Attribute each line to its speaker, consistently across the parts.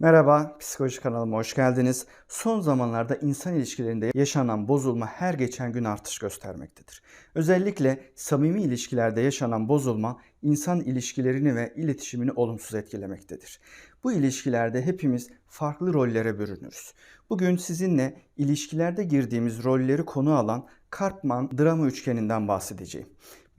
Speaker 1: Merhaba, Psikoloji kanalıma hoş geldiniz. Son zamanlarda insan ilişkilerinde yaşanan bozulma her geçen gün artış göstermektedir. Özellikle samimi ilişkilerde yaşanan bozulma insan ilişkilerini ve iletişimini olumsuz etkilemektedir. Bu ilişkilerde hepimiz farklı rollere bürünürüz. Bugün sizinle ilişkilerde girdiğimiz rolleri konu alan Karpman drama üçgeninden bahsedeceğim.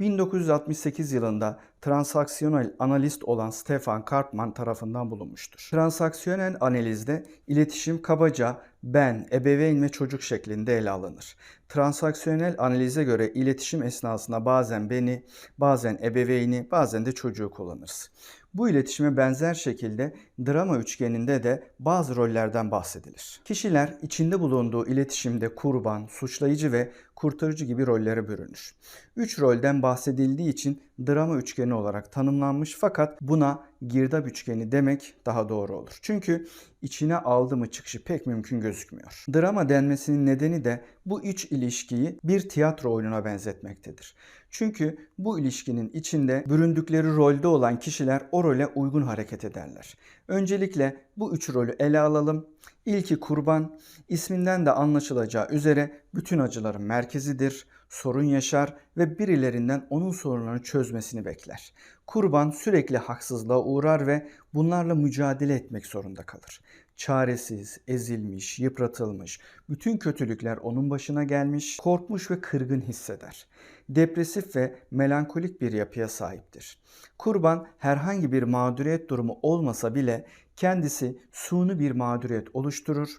Speaker 1: 1968 yılında transaksiyonel analist olan Stefan Karpman tarafından bulunmuştur. Transaksiyonel analizde iletişim kabaca ben, ebeveyn ve çocuk şeklinde ele alınır. Transaksiyonel analize göre iletişim esnasında bazen beni, bazen ebeveyni, bazen de çocuğu kullanırız. Bu iletişime benzer şekilde drama üçgeninde de bazı rollerden bahsedilir. Kişiler içinde bulunduğu iletişimde kurban, suçlayıcı ve kurtarıcı gibi rollere bürünür. Üç rolden bahsedildiği için drama üçgeni olarak tanımlanmış fakat buna girdap üçgeni demek daha doğru olur. Çünkü içine aldı mı çıkışı pek mümkün gözükmüyor. Drama denmesinin nedeni de bu üç ilişkiyi bir tiyatro oyununa benzetmektedir. Çünkü bu ilişkinin içinde büründükleri rolde olan kişiler o role uygun hareket ederler. Öncelikle bu üç rolü ele alalım. İlki kurban, isminden de anlaşılacağı üzere bütün acıların merkezidir, sorun yaşar ve birilerinden onun sorunlarını çözmesini bekler. Kurban sürekli haksızlığa uğrar ve bunlarla mücadele etmek zorunda kalır. Çaresiz, ezilmiş, yıpratılmış, bütün kötülükler onun başına gelmiş, korkmuş ve kırgın hisseder. Depresif ve melankolik bir yapıya sahiptir. Kurban herhangi bir mağduriyet durumu olmasa bile kendisi suni bir mağduriyet oluşturur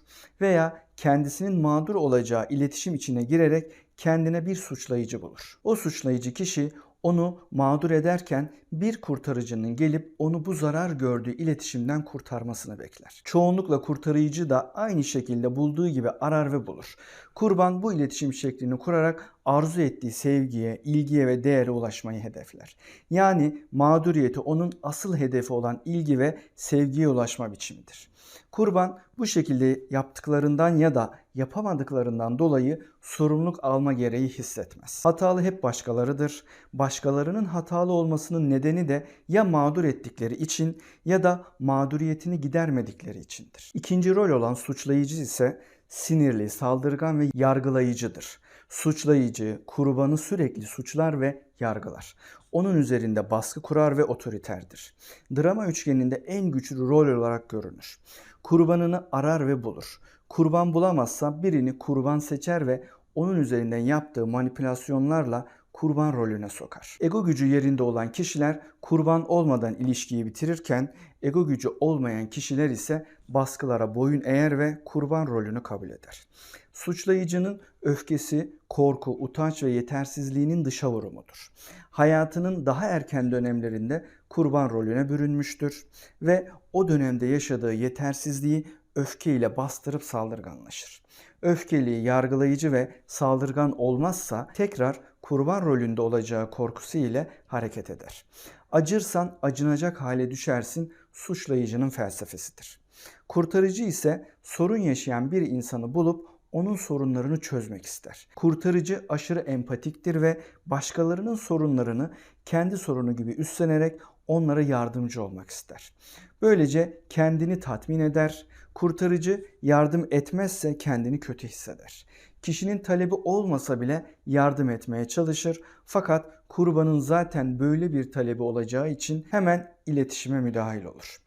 Speaker 1: veya kendisinin mağdur olacağı iletişim içine girerek kendine bir suçlayıcı bulur. O suçlayıcı kişi onu mağdur ederken bir kurtarıcının gelip onu bu zarar gördüğü iletişimden kurtarmasını bekler. Çoğunlukla kurtarıcı da aynı şekilde bulduğu gibi arar ve bulur. Kurban bu iletişim şeklini kurarak arzu ettiği sevgiye, ilgiye ve değere ulaşmayı hedefler. Yani mağduriyeti onun asıl hedefi olan ilgi ve sevgiye ulaşma biçimidir. Kurban bu şekilde yaptıklarından ya da yapamadıklarından dolayı sorumluluk alma gereği hissetmez. Hatalı hep başkalarıdır. Başkalarının hatalı olmasının nedeni de ya mağdur ettikleri için ya da mağduriyetini gidermedikleri içindir. İkinci rol olan suçlayıcı ise sinirli, saldırgan ve yargılayıcıdır. Suçlayıcı, kurbanı sürekli suçlar ve yargılar. Onun üzerinde baskı kurar ve otoriterdir. Drama üçgeninde en güçlü rol olarak görünür. Kurbanını arar ve bulur. Kurban bulamazsa birini kurban seçer ve onun üzerinden yaptığı manipülasyonlarla kurban rolüne sokar. Ego gücü yerinde olan kişiler kurban olmadan ilişkiyi bitirirken ego gücü olmayan kişiler ise baskılara boyun eğer ve kurban rolünü kabul eder. Suçlayıcının öfkesi, korku, utanç ve yetersizliğinin dışa vurumudur. Hayatının daha erken dönemlerinde kurban rolüne bürünmüştür ve o dönemde yaşadığı yetersizliği öfkeyle bastırıp saldırganlaşır. Öfkeli, yargılayıcı ve saldırgan olmazsa tekrar kurban rolünde olacağı korkusu ile hareket eder. Acırsan acınacak hale düşersin suçlayıcının felsefesidir. Kurtarıcı ise sorun yaşayan bir insanı bulup onun sorunlarını çözmek ister. Kurtarıcı aşırı empatiktir ve başkalarının sorunlarını kendi sorunu gibi üstlenerek onlara yardımcı olmak ister. Böylece kendini tatmin eder. Kurtarıcı yardım etmezse kendini kötü hisseder. Kişinin talebi olmasa bile yardım etmeye çalışır fakat kurbanın zaten böyle bir talebi olacağı için hemen iletişime müdahil olur.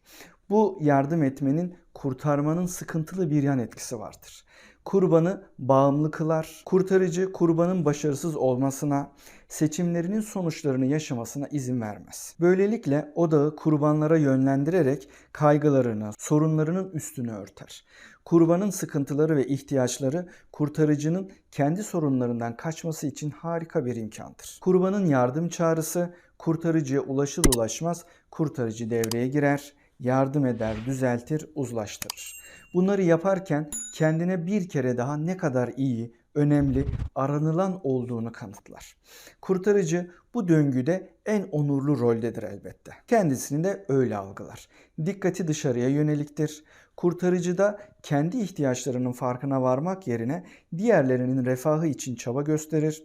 Speaker 1: Bu yardım etmenin kurtarmanın sıkıntılı bir yan etkisi vardır kurbanı bağımlı kılar. Kurtarıcı kurbanın başarısız olmasına, seçimlerinin sonuçlarını yaşamasına izin vermez. Böylelikle odağı kurbanlara yönlendirerek kaygılarını, sorunlarının üstünü örter. Kurbanın sıkıntıları ve ihtiyaçları kurtarıcının kendi sorunlarından kaçması için harika bir imkandır. Kurbanın yardım çağrısı kurtarıcıya ulaşır ulaşmaz kurtarıcı devreye girer, yardım eder, düzeltir, uzlaştırır. Bunları yaparken kendine bir kere daha ne kadar iyi, önemli, aranılan olduğunu kanıtlar. Kurtarıcı bu döngüde en onurlu roldedir elbette. Kendisini de öyle algılar. Dikkati dışarıya yöneliktir. Kurtarıcı da kendi ihtiyaçlarının farkına varmak yerine diğerlerinin refahı için çaba gösterir.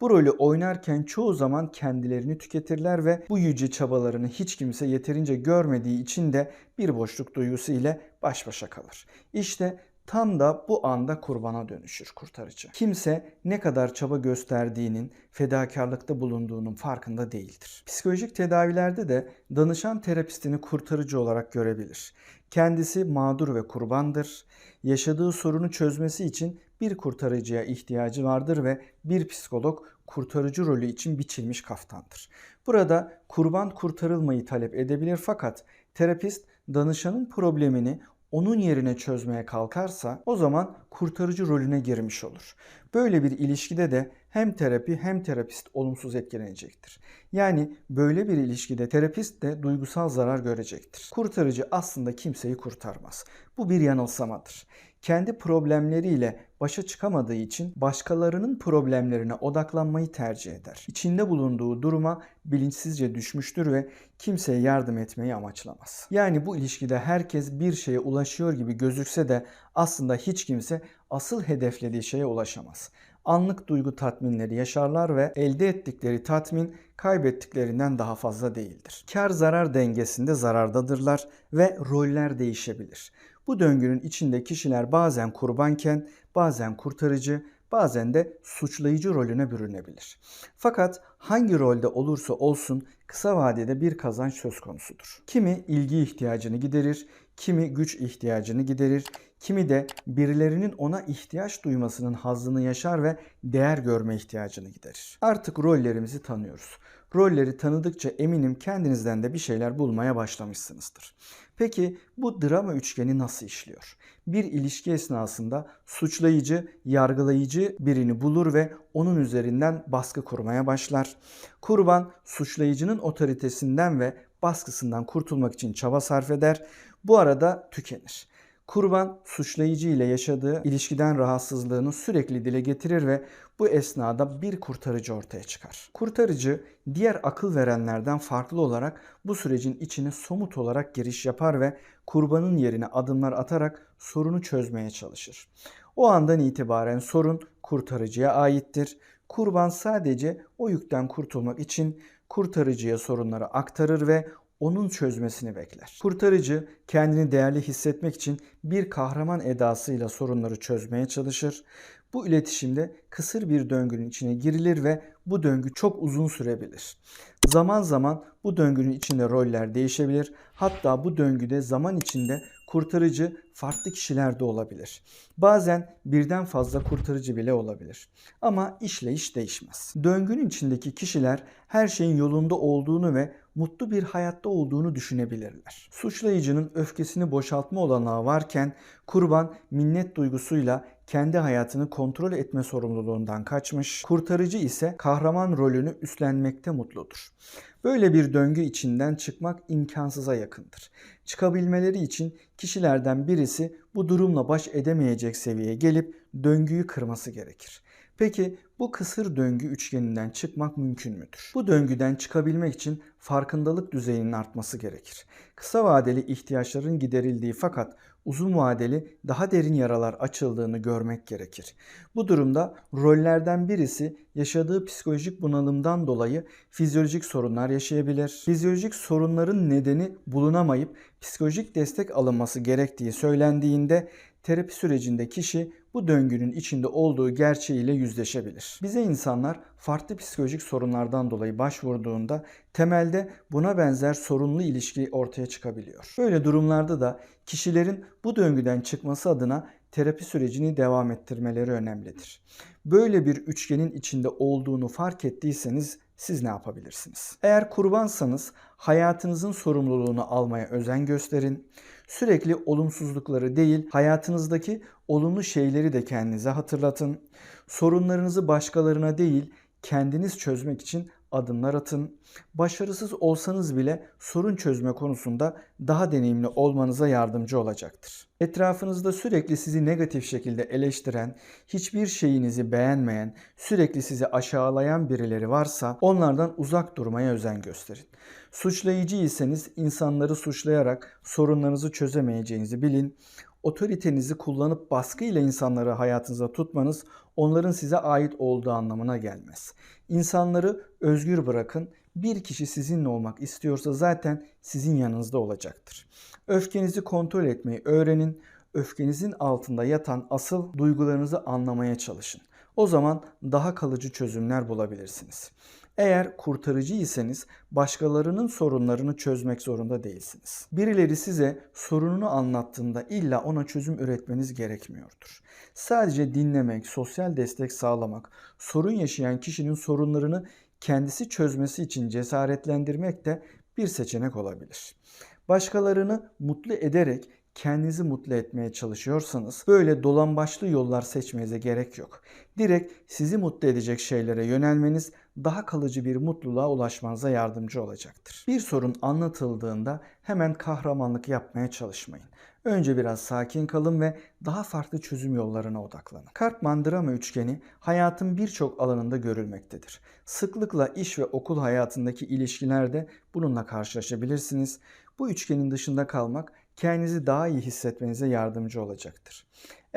Speaker 1: Bu rolü oynarken çoğu zaman kendilerini tüketirler ve bu yüce çabalarını hiç kimse yeterince görmediği için de bir boşluk duygusu ile baş başa kalır. İşte tam da bu anda kurbana dönüşür kurtarıcı. Kimse ne kadar çaba gösterdiğinin, fedakarlıkta bulunduğunun farkında değildir. Psikolojik tedavilerde de danışan terapistini kurtarıcı olarak görebilir. Kendisi mağdur ve kurbandır. Yaşadığı sorunu çözmesi için bir kurtarıcıya ihtiyacı vardır ve bir psikolog kurtarıcı rolü için biçilmiş kaftandır. Burada kurban kurtarılmayı talep edebilir fakat terapist danışanın problemini onun yerine çözmeye kalkarsa o zaman kurtarıcı rolüne girmiş olur. Böyle bir ilişkide de hem terapi hem terapist olumsuz etkilenecektir. Yani böyle bir ilişkide terapist de duygusal zarar görecektir. Kurtarıcı aslında kimseyi kurtarmaz. Bu bir yanılsamadır. Kendi problemleriyle başa çıkamadığı için başkalarının problemlerine odaklanmayı tercih eder. İçinde bulunduğu duruma bilinçsizce düşmüştür ve kimseye yardım etmeyi amaçlamaz. Yani bu ilişkide herkes bir şeye ulaşıyor gibi gözükse de aslında hiç kimse asıl hedeflediği şeye ulaşamaz. Anlık duygu tatminleri yaşarlar ve elde ettikleri tatmin kaybettiklerinden daha fazla değildir. Kar zarar dengesinde zarardadırlar ve roller değişebilir. Bu döngünün içinde kişiler bazen kurbanken, bazen kurtarıcı, bazen de suçlayıcı rolüne bürünebilir. Fakat hangi rolde olursa olsun kısa vadede bir kazanç söz konusudur. Kimi ilgi ihtiyacını giderir, kimi güç ihtiyacını giderir, kimi de birilerinin ona ihtiyaç duymasının hazzını yaşar ve değer görme ihtiyacını giderir. Artık rollerimizi tanıyoruz. Rolleri tanıdıkça eminim kendinizden de bir şeyler bulmaya başlamışsınızdır. Peki bu drama üçgeni nasıl işliyor? Bir ilişki esnasında suçlayıcı, yargılayıcı birini bulur ve onun üzerinden baskı kurmaya başlar. Kurban suçlayıcının otoritesinden ve baskısından kurtulmak için çaba sarf eder. Bu arada tükenir. Kurban suçlayıcı ile yaşadığı ilişkiden rahatsızlığını sürekli dile getirir ve bu esnada bir kurtarıcı ortaya çıkar. Kurtarıcı diğer akıl verenlerden farklı olarak bu sürecin içine somut olarak giriş yapar ve kurbanın yerine adımlar atarak sorunu çözmeye çalışır. O andan itibaren sorun kurtarıcıya aittir. Kurban sadece o yükten kurtulmak için kurtarıcıya sorunları aktarır ve onun çözmesini bekler. Kurtarıcı kendini değerli hissetmek için bir kahraman edasıyla sorunları çözmeye çalışır. Bu iletişimde kısır bir döngünün içine girilir ve bu döngü çok uzun sürebilir. Zaman zaman bu döngünün içinde roller değişebilir. Hatta bu döngüde zaman içinde kurtarıcı farklı kişiler de olabilir. Bazen birden fazla kurtarıcı bile olabilir. Ama işle iş değişmez. Döngünün içindeki kişiler her şeyin yolunda olduğunu ve mutlu bir hayatta olduğunu düşünebilirler. Suçlayıcının öfkesini boşaltma olanağı varken kurban minnet duygusuyla kendi hayatını kontrol etme sorumluluğundan kaçmış, kurtarıcı ise kahraman rolünü üstlenmekte mutludur. Böyle bir döngü içinden çıkmak imkansıza yakındır. Çıkabilmeleri için kişilerden birisi bu durumla baş edemeyecek seviyeye gelip döngüyü kırması gerekir. Peki bu kısır döngü üçgeninden çıkmak mümkün müdür? Bu döngüden çıkabilmek için farkındalık düzeyinin artması gerekir. Kısa vadeli ihtiyaçların giderildiği fakat uzun vadeli daha derin yaralar açıldığını görmek gerekir. Bu durumda rollerden birisi yaşadığı psikolojik bunalımdan dolayı fizyolojik sorunlar yaşayabilir. Fizyolojik sorunların nedeni bulunamayıp psikolojik destek alınması gerektiği söylendiğinde terapi sürecinde kişi bu döngünün içinde olduğu gerçeğiyle yüzleşebilir. Bize insanlar farklı psikolojik sorunlardan dolayı başvurduğunda temelde buna benzer sorunlu ilişki ortaya çıkabiliyor. Böyle durumlarda da kişilerin bu döngüden çıkması adına terapi sürecini devam ettirmeleri önemlidir. Böyle bir üçgenin içinde olduğunu fark ettiyseniz siz ne yapabilirsiniz? Eğer kurbansanız hayatınızın sorumluluğunu almaya özen gösterin. Sürekli olumsuzlukları değil, hayatınızdaki olumlu şeyleri de kendinize hatırlatın. Sorunlarınızı başkalarına değil, kendiniz çözmek için adımlar atın. Başarısız olsanız bile sorun çözme konusunda daha deneyimli olmanıza yardımcı olacaktır. Etrafınızda sürekli sizi negatif şekilde eleştiren, hiçbir şeyinizi beğenmeyen, sürekli sizi aşağılayan birileri varsa onlardan uzak durmaya özen gösterin. Suçlayıcıysanız insanları suçlayarak sorunlarınızı çözemeyeceğinizi bilin. Otoritenizi kullanıp baskıyla insanları hayatınıza tutmanız onların size ait olduğu anlamına gelmez. İnsanları özgür bırakın. Bir kişi sizinle olmak istiyorsa zaten sizin yanınızda olacaktır. Öfkenizi kontrol etmeyi öğrenin. Öfkenizin altında yatan asıl duygularınızı anlamaya çalışın. O zaman daha kalıcı çözümler bulabilirsiniz. Eğer kurtarıcıysanız başkalarının sorunlarını çözmek zorunda değilsiniz. Birileri size sorununu anlattığında illa ona çözüm üretmeniz gerekmiyordur. Sadece dinlemek, sosyal destek sağlamak, sorun yaşayan kişinin sorunlarını kendisi çözmesi için cesaretlendirmek de bir seçenek olabilir. Başkalarını mutlu ederek kendinizi mutlu etmeye çalışıyorsanız böyle dolambaçlı yollar seçmenize gerek yok. Direkt sizi mutlu edecek şeylere yönelmeniz daha kalıcı bir mutluluğa ulaşmanıza yardımcı olacaktır. Bir sorun anlatıldığında hemen kahramanlık yapmaya çalışmayın. Önce biraz sakin kalın ve daha farklı çözüm yollarına odaklanın. Karpman drama üçgeni hayatın birçok alanında görülmektedir. Sıklıkla iş ve okul hayatındaki ilişkilerde bununla karşılaşabilirsiniz. Bu üçgenin dışında kalmak kendinizi daha iyi hissetmenize yardımcı olacaktır.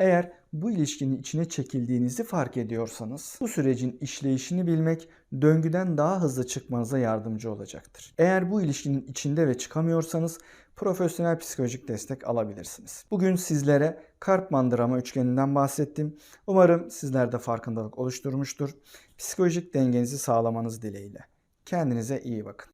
Speaker 1: Eğer bu ilişkinin içine çekildiğinizi fark ediyorsanız bu sürecin işleyişini bilmek döngüden daha hızlı çıkmanıza yardımcı olacaktır. Eğer bu ilişkinin içinde ve çıkamıyorsanız profesyonel psikolojik destek alabilirsiniz. Bugün sizlere Karpman drama üçgeninden bahsettim. Umarım sizler de farkındalık oluşturmuştur. Psikolojik dengenizi sağlamanız dileğiyle. Kendinize iyi bakın.